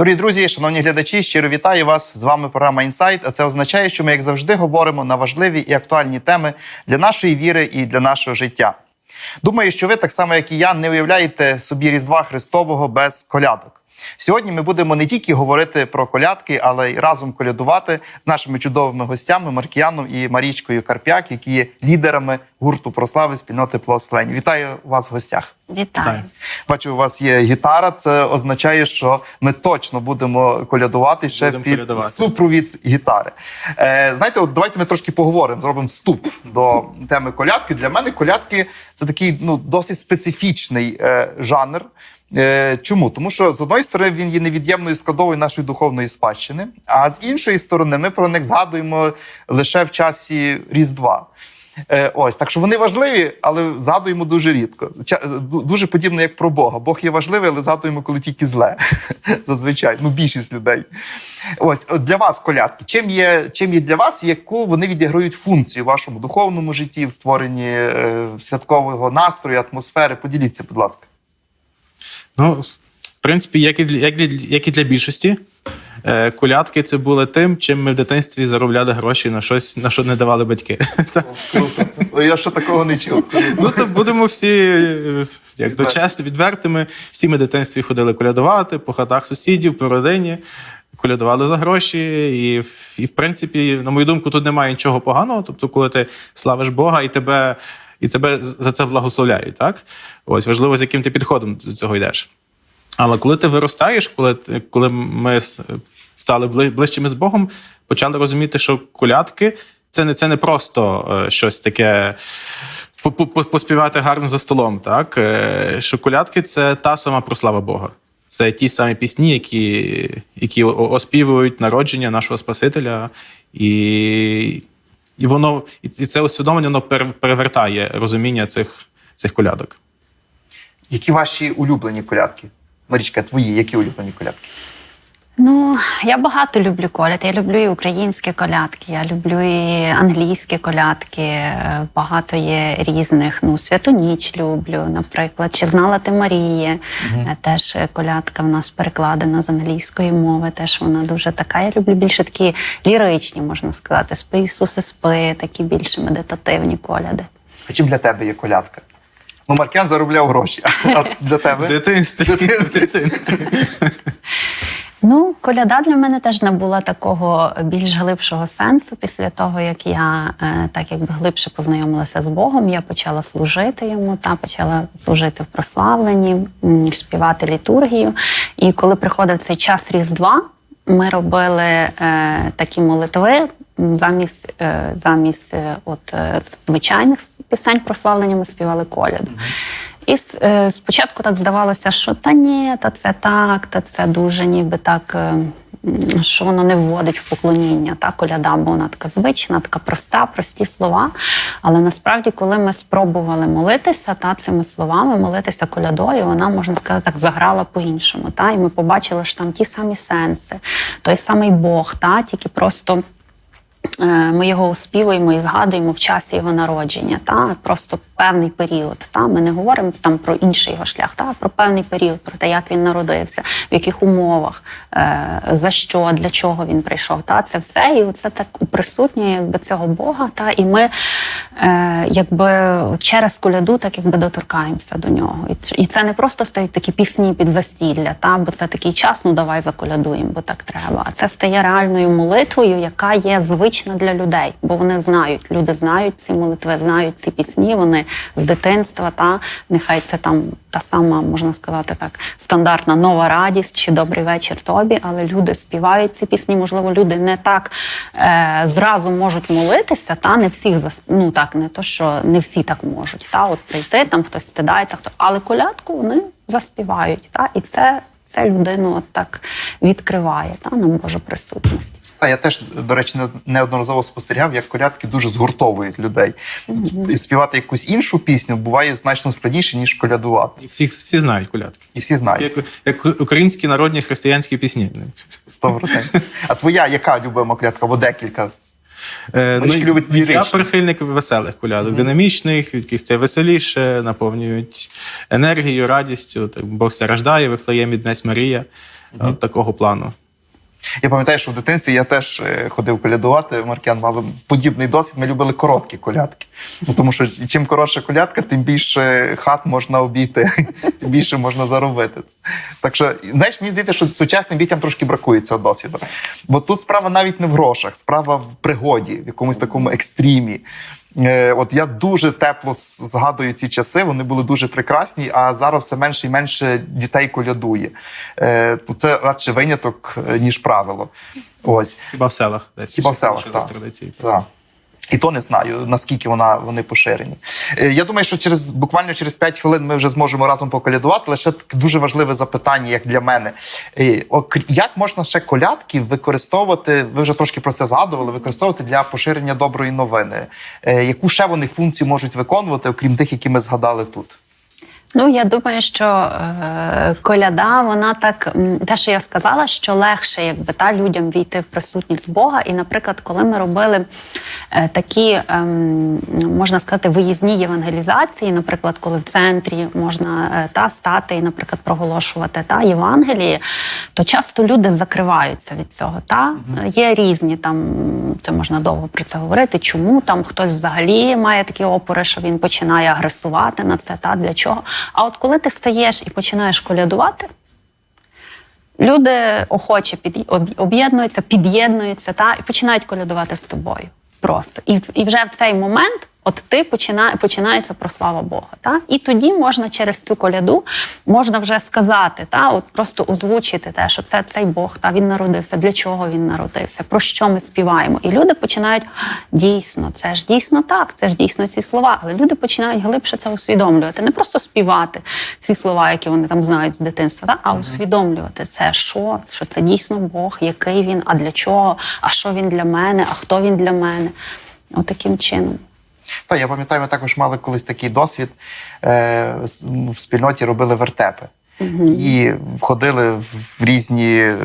Дорогі друзі, шановні глядачі, щиро вітаю вас. З вами програма Інсайт. А це означає, що ми, як завжди, говоримо на важливі і актуальні теми для нашої віри і для нашого життя. Думаю, що ви, так само як і я, не уявляєте собі Різдва Христового без колядок. Сьогодні ми будемо не тільки говорити про колядки, але й разом колядувати з нашими чудовими гостями Маркіяном і Марічкою Карп'як, які є лідерами гурту прослави спільноти благословень. Вітаю вас в гостях. Вітаю. Бачу, у вас є гітара. Це означає, що ми точно будемо колядувати ще Будемо під колядувати. супровід гітари. Е, знаєте, от давайте ми трошки поговоримо, зробимо вступ до теми колядки. Для мене колядки це такий ну, досить специфічний е, жанр. Е, чому? Тому що з одної сторони він є невід'ємною складовою нашої духовної спадщини, а з іншої сторони ми про них згадуємо лише в часі Різдва. Е, ось так що вони важливі, але згадуємо дуже рідко. Ча- Дуже подібно як про Бога. Бог є важливий, але згадуємо, коли тільки зле. Зазвичай, ну більшість людей. Ось для вас колядки. Чим є, чим є для вас, яку вони відіграють функцію в вашому духовному житті, в створенні е, святкового настрою, атмосфери? Поділіться, будь ласка. Ну, в принципі, як і для, як, для, як і для більшості, е, колядки це були тим, чим ми в дитинстві заробляли гроші на щось, на що не давали батьки. Круто. Я ще такого не чув. ну, то будемо всі, е, як до чесно, відвертими. Всі ми в дитинстві ходили колядувати по хатах сусідів, по родині. Колядували за гроші, і, і в принципі, на мою думку, тут немає нічого поганого. Тобто, коли ти славиш Бога і тебе, і тебе за це благословляють, так? Ось важливо, з яким ти підходом до цього йдеш. Але коли ти виростаєш, коли, коли ми стали ближчими з Богом, почали розуміти, що колядки це не, це не просто е, щось таке. по- по- по- Поспівати гарно за столом, так Е, що колядки це та сама прослава Бога. Це ті самі пісні, які, які оспівують народження нашого Спасителя, і, і воно і це усвідомлення воно перевертає розуміння цих, цих колядок. Які ваші улюблені колядки? Марічка, твої, які улюблені колядки? Ну, я багато люблю коляд. Я люблю і українські колядки, я люблю і англійські колядки. Е, Багато є різних. Ну, святу ніч люблю, наприклад. Чи знала ти Марії? Е, Теж колядка в нас перекладена з англійської мови. Теж вона дуже така. Я люблю більше такі ліричні, можна сказати. Спи Ісусе, спи, такі більше медитативні коляди. А чим для тебе є колядка? Ну, Маркян заробляв гроші. А для тебе? дитинстві. Дитинстві. Ну, коляда для мене теж набула такого більш глибшого сенсу. Після того, як я е, так якби глибше познайомилася з Богом, я почала служити йому та почала служити в прославленні, співати літургію. І коли приходив цей час Різдва, ми робили е, такі молитви. Замість, е, замість е, от, звичайних пісень прославлення ми співали коляду. І е, спочатку так здавалося, що та ні, та це так, та це дуже ніби так, е, що воно не вводить в поклоніння. Та коляда, бо вона така звична, така проста, прості слова. Але насправді, коли ми спробували молитися та цими словами, молитися колядою, вона можна сказати так заграла по-іншому. Та і ми побачили, що там ті самі сенси, той самий Бог, та тільки просто. Е, Ми його оспівуємо і згадуємо в часі його народження, та просто певний період. Та ми не говоримо там про інший його шлях, та про певний період, про те, як він народився, в яких умовах, е, за що, для чого він прийшов. Та це все, і це так присутнє, якби цього Бога. Та і ми якби через коляду, так якби доторкаємося до нього. І, це не просто стають такі пісні під застілля, та бо це такий час, ну давай заколядуємо, бо так треба. А це стає реальною молитвою, яка є звична для людей, бо вони знають. Люди знають ці молитви, знають ці пісні. Вони з дитинства, та нехай це там та сама, можна сказати так, стандартна нова радість чи добрий вечір тобі. Але люди співають ці пісні. Можливо, люди не так е, зразу можуть молитися, та не всіх ну так, не то, що не всі так можуть. Та от прийти, там хтось стидається, хто але колядку вони заспівають. Та і це, це людину от так відкриває та на Божу присутність. Та я теж, до речі, неодноразово спостерігав, як колядки дуже згуртовують людей. І співати якусь іншу пісню буває значно складніше, ніж колядувати. І всі, всі знають колядки. І всі знають. Як, як українські народні християнські пісні. 100%. А твоя яка любима колядка або декілька? Е, Марічка любить я прихильник веселих колядок, динамічних, які стає веселіше, наповнюють енергією, радістю. Так, Бог все рождає, Вифлеєм Днесь Марія. от такого плану. Я пам'ятаю, що в дитинстві я теж е, ходив колядувати. Маркян мали подібний досвід. Ми любили короткі колядки. Ну, тому що чим коротша колядка, тим більше хат можна обійти, тим більше можна заробити. Так що, знаєш, мені здається, що сучасним дітям трошки бракує цього досвіду. Бо тут справа навіть не в грошах, справа в пригоді, в якомусь такому екстримі. Е, От я дуже тепло згадую ці часи, вони були дуже прекрасні, а зараз все менше і менше дітей колядує. Е, ну, Це радше виняток, е, ніж правило. Ось. Хіба в селах десь Хіба в селах, так. традиції. Так. І то не знаю, наскільки вона, вони поширені. Е, Я думаю, що через буквально через 5 хвилин ми вже зможемо разом поколядувати. Лише дуже важливе запитання, як для мене. Е, Як можна ще колядки використовувати? Ви вже трошки про це згадували, використовувати для поширення доброї новини. Е, Яку ще вони функцію можуть виконувати, окрім тих, які ми згадали тут? Ну, я думаю, що е, коляда, вона так, те, що я сказала, що легше, якби та людям війти в присутність Бога. І, наприклад, коли ми робили е, такі, ем, можна сказати, виїзні євангелізації, наприклад, коли в центрі можна е, та стати і, наприклад, проголошувати та Євангелії, то часто люди закриваються від цього. Та є різні там, це можна довго про це говорити. Чому там хтось взагалі має такі опори, що він починає агресувати на це, та для чого? А от коли ти стаєш і починаєш колядувати, люди охоче під, об'єднуються, під'єднуються та, і починають колядувати з тобою. Просто. І, і вже в цей момент от ти починає, починається прослава Бога. Та? І тоді можна через цю коляду можна вже сказати, та? От просто озвучити те, що це цей Бог, та він народився, для чого він народився, про що ми співаємо. І люди починають дійсно, це ж дійсно так, це ж дійсно ці слова. Але люди починають глибше це усвідомлювати, не просто співати ці слова, які вони там знають з дитинства, та? а усвідомлювати це, що, що це дійсно Бог, який він, а для чого, а що він для мене, а хто він для мене. Отаким чином. Та я пам'ятаю, ми також мали колись такий досвід е, в спільноті робили вертепи. І входили в різні е,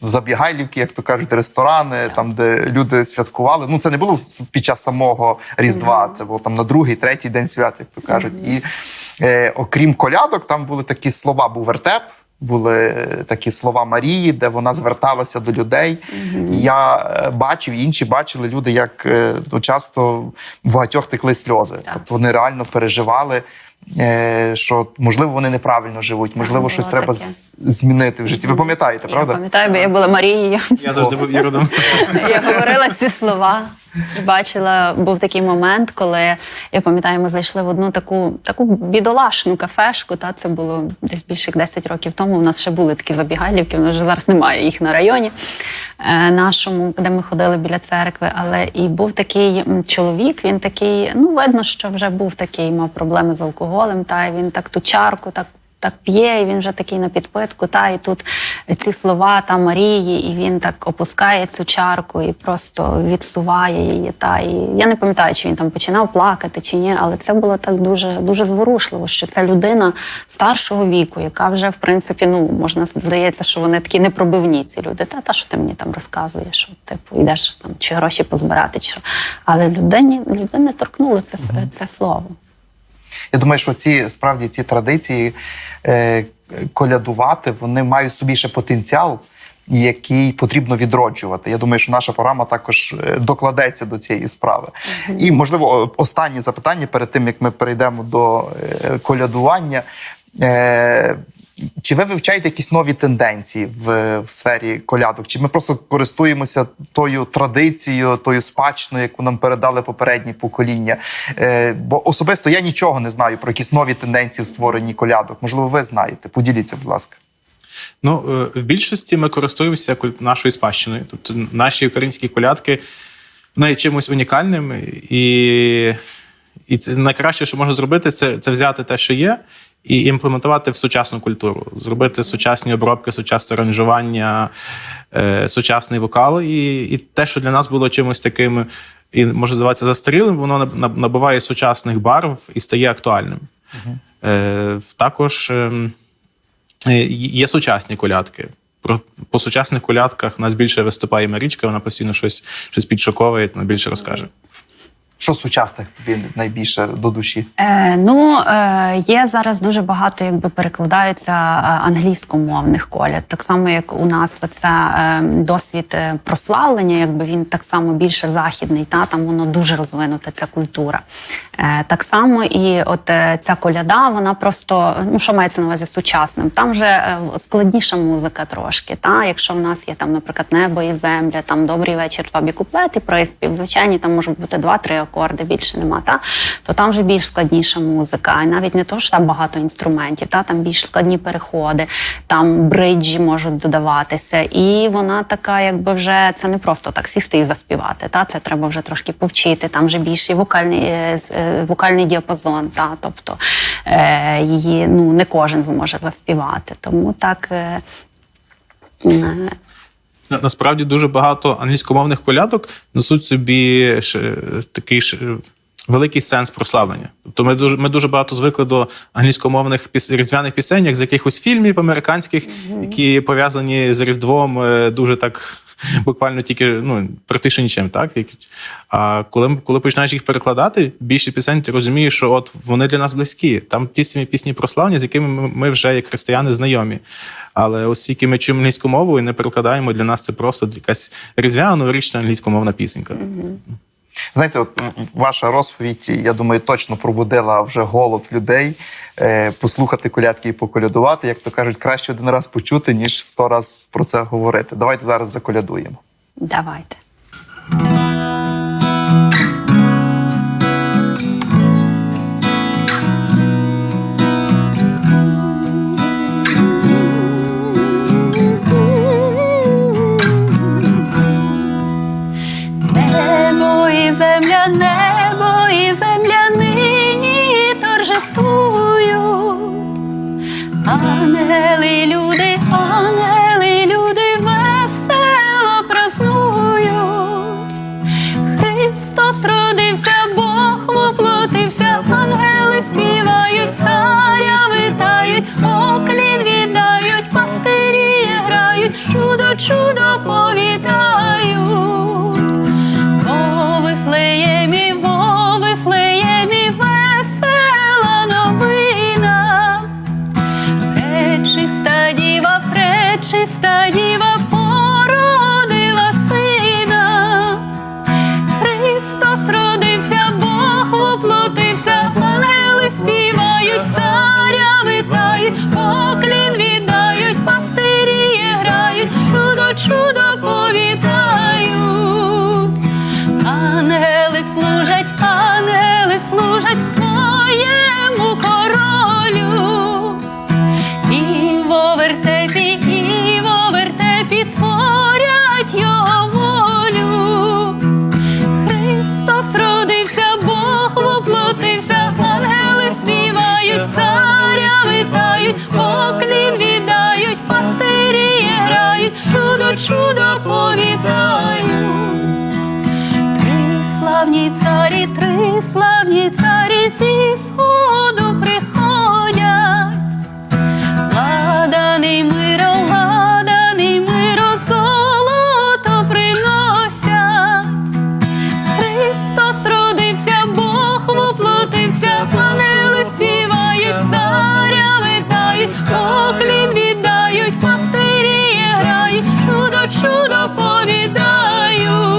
забігайлівки, як то кажуть, ресторани, там, де люди святкували. Ну, це не було під час самого Різдва, це було там на другий, третій день свят, як то кажуть. І е, окрім колядок, там були такі слова, був вертеп. Були е, такі слова Марії, де вона зверталася до людей. І я е, бачив, і інші бачили люди, як е, ну, часто в багатьох текли сльози. Тобто вони реально переживали, що можливо вони неправильно живуть, можливо, було щось треба таке. з- змінити в житті. Ви пам'ятаєте, Я правда? пам'ятаю, бо я була Марією. Я завжди був іродом. Я говорила ці слова бачила, був такий момент, коли я пам'ятаю, ми зайшли в одну таку таку бідолашну кафешку. Та це було десь більше як 10 років тому. У нас ще були такі забігайлівки, у нас вже зараз немає їх на районі е, нашому, де ми ходили біля церкви. Але і був такий чоловік, він такий, ну видно, що вже був такий, мав проблеми з алкоголем, та і він так ту чарку, так так п'є, і він вже такий на підпитку. Та і тут ці слова та Марії, і він так опускає цю чарку і просто відсуває її. Та і я не пам'ятаю, чи він там починав плакати чи ні, але це було так дуже дуже зворушливо, що це людина старшого віку, яка вже в принципі, ну можна здається, що вони такі непробивні. Ці люди. Та та що ти мені там розказуєш? Що, типу, йдеш там чи гроші позбирати, чи що. але людині людини торкнуло це, це слово. Я думаю, що ці справді ці традиції е, колядувати вони мають собі ще потенціал, який потрібно відроджувати. Я думаю, що наша програма також е, докладеться до цієї справи. І, можливо, останнє запитання перед тим, як ми перейдемо до е, колядування. Чи ви вивчаєте якісь нові тенденції в, в сфері колядок? Чи ми просто користуємося тою традицією, тою спадщиною, яку нам передали попередні покоління? Е, бо особисто я нічого не знаю про якісь нові тенденції в створенні колядок. Можливо, ви знаєте. Поділіться, будь ласка. Ну, е, в більшості ми користуємося нашою спадщиною. Тобто наші українські колядки вони є чимось унікальним. І, і це найкраще, що можна зробити, це, це взяти те, що є, і імплементувати в сучасну культуру, зробити сучасні обробки, сучасне аранжування, е, сучасний вокал. І, і те, що для нас було чимось таким, і може здаватися застарілим, воно наб- наб- набуває сучасних барв і стає актуальним. Е, також. ем, Е, Є сучасні колядки. Про по сучасних колядках нас більше виступає Марічка, вона постійно щось, щось підшоковує, більше розкаже. Що сучасних тобі найбільше до душі? Е, ну, е, є зараз дуже багато, якби перекладаються е, англійськомовних коляд. Так само, як у нас це е, досвід е, прославлення, якби він так само більше західний, та там воно дуже розвинута ця культура. Е, так само і от е, ця коляда, вона просто ну що мається на увазі сучасним. Там вже е, складніша музика трошки. Та якщо в нас є там, наприклад, небо і земля, там добрий вечір, тобі куплет і приспів. Звичайні там можуть бути два-три акорди, більше нема. Та то там вже більш складніша музика. І навіть не то, що там багато інструментів, та там більш складні переходи, там бриджі можуть додаватися. І вона така, якби вже це не просто так сісти і заспівати. Та це треба вже трошки повчити. Там вже більший вокальний, е, е, вокальний діапазон. Та тобто е, її ну не кожен зможе заспівати. Тому так. Е, е, Насправді дуже багато англійськомовних колядок несуть собі такий ж великий сенс прославлення. Тобто ми дуже, ми дуже багато звикли до англійськомовних піс, різдвяних пісень, як з якихось фільмів американських, які пов'язані з Різдвом е, дуже так. Буквально тільки ну практично нічим, так а коли коли починаєш їх перекладати, більше пісень ти розумієш, що от вони для нас близькі. Там ті самі пісні прославні, з якими ми, вже як християни знайомі. Але оскільки ми чуємо англійську мову і не перекладаємо, для нас це просто якась різдвяна новорічна англійськомовна пісенька. Знаєте, от ваша розповідь, я думаю, точно пробудила вже голод людей е, послухати колядки і поколядувати. Як то кажуть, краще один раз почути, ніж сто раз про це говорити. Давайте зараз заколядуємо. давайте. Чудо, чудо поклін віддають, пастирі грають, чудо, чудо повітаю, Три славні царі, три славні царі зі сходу приходять. Ладаний чудо, чудо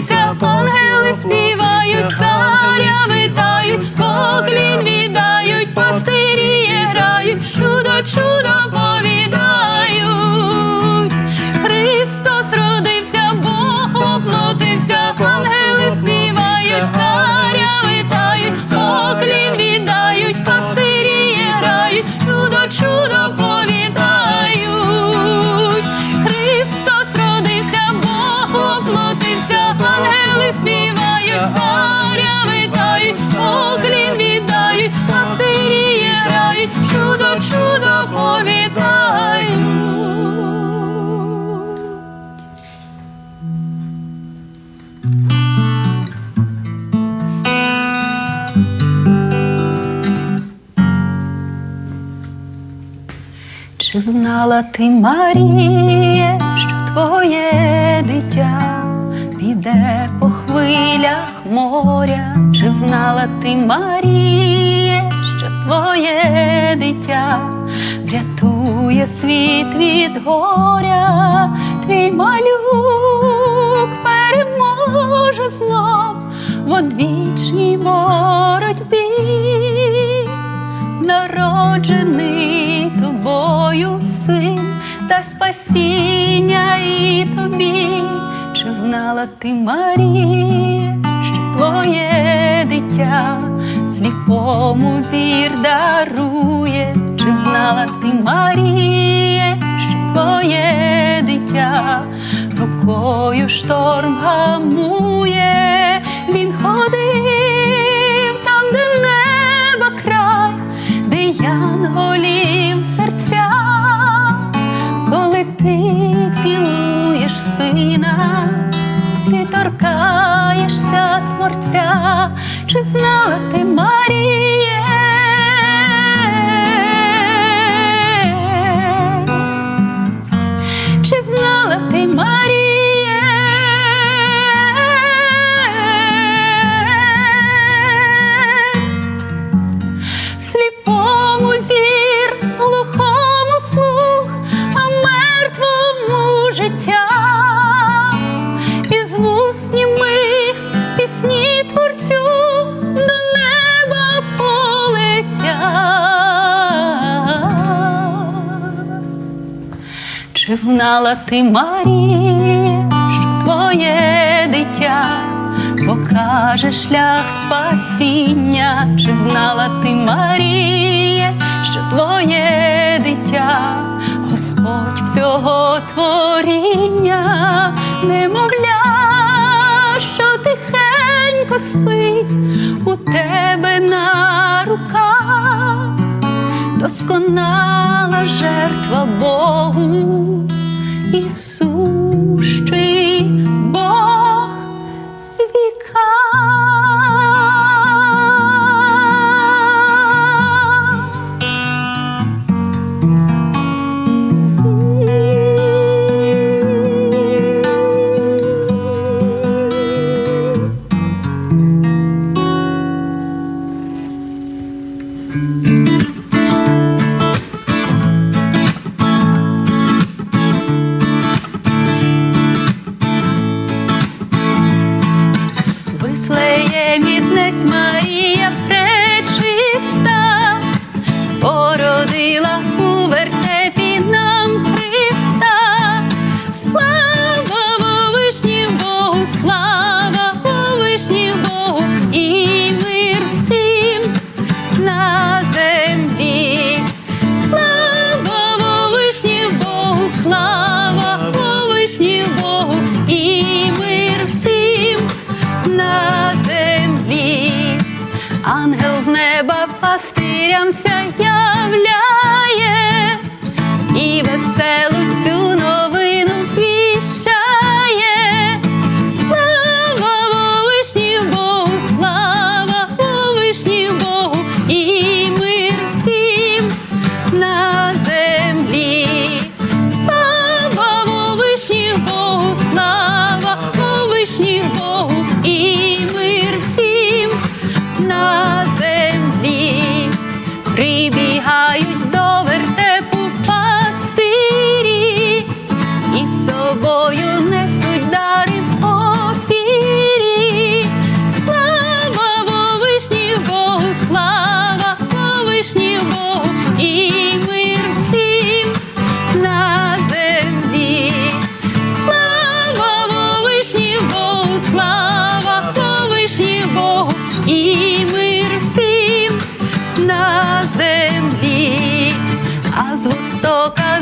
things. Знала ти, Маріє, що твоє дитя піде по хвилях моря? Чи знала ти, Маріє, що твоє дитя врятує світ від горя? Твій малюк переможе знов в одвічній боротьбі народжений тобою син та спасіння і тобі, чи знала ти, Марія, що твоє дитя сліпому зір дарує, чи знала ти, Марія, що твоє дитя рукою шторм гамує, він ходив там, де неба край, де янголів ти цілуєш сина, ти торкаєшся творця, чи знала ти Маріє? Ти, Марія, що твоє дитя покаже шлях спасіння? Чи знала ти, Марія, що твоє дитя, Господь всього творіння, немовля, що тихенько спить у тебе на руках? досконала жертва Богу, Ісущий Бог віка. Вифлеємі Ангел з неба пастирям являє і веселу цю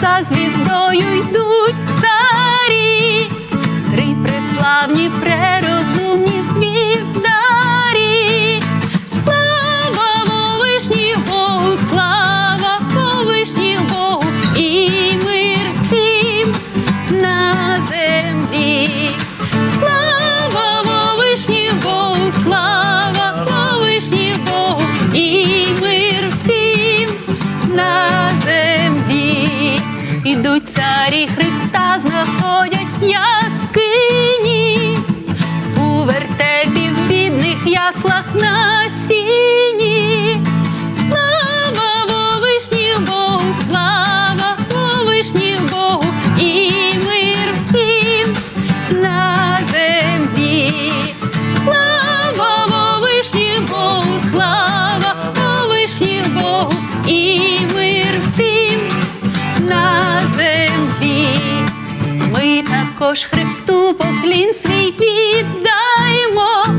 за звіздою йдуть царі, три преславні, прерозумні яслах на сіні. Слава Вовишній Богу, слава Вовишній Богу, і мир всім на землі. Слава Вовишній Богу, слава Вовишній Богу, і мир всім на землі. Ми також Христу поклін свій віддаймо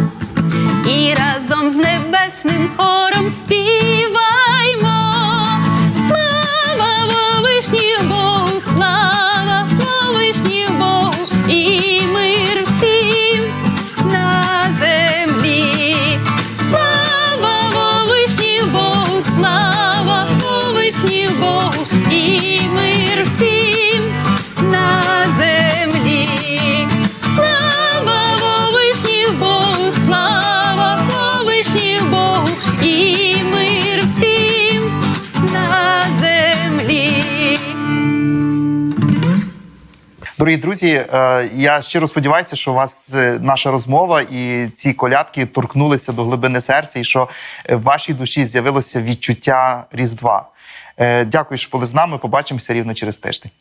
і разом з небесним хором співаймо. Дорогі друзі, е, я щиро сподіваюся, що у вас е, наша розмова і ці колядки торкнулися до глибини серця, і що е, в вашій душі з'явилося відчуття Різдва. Дякую, що були з нами. Побачимося рівно через тиждень.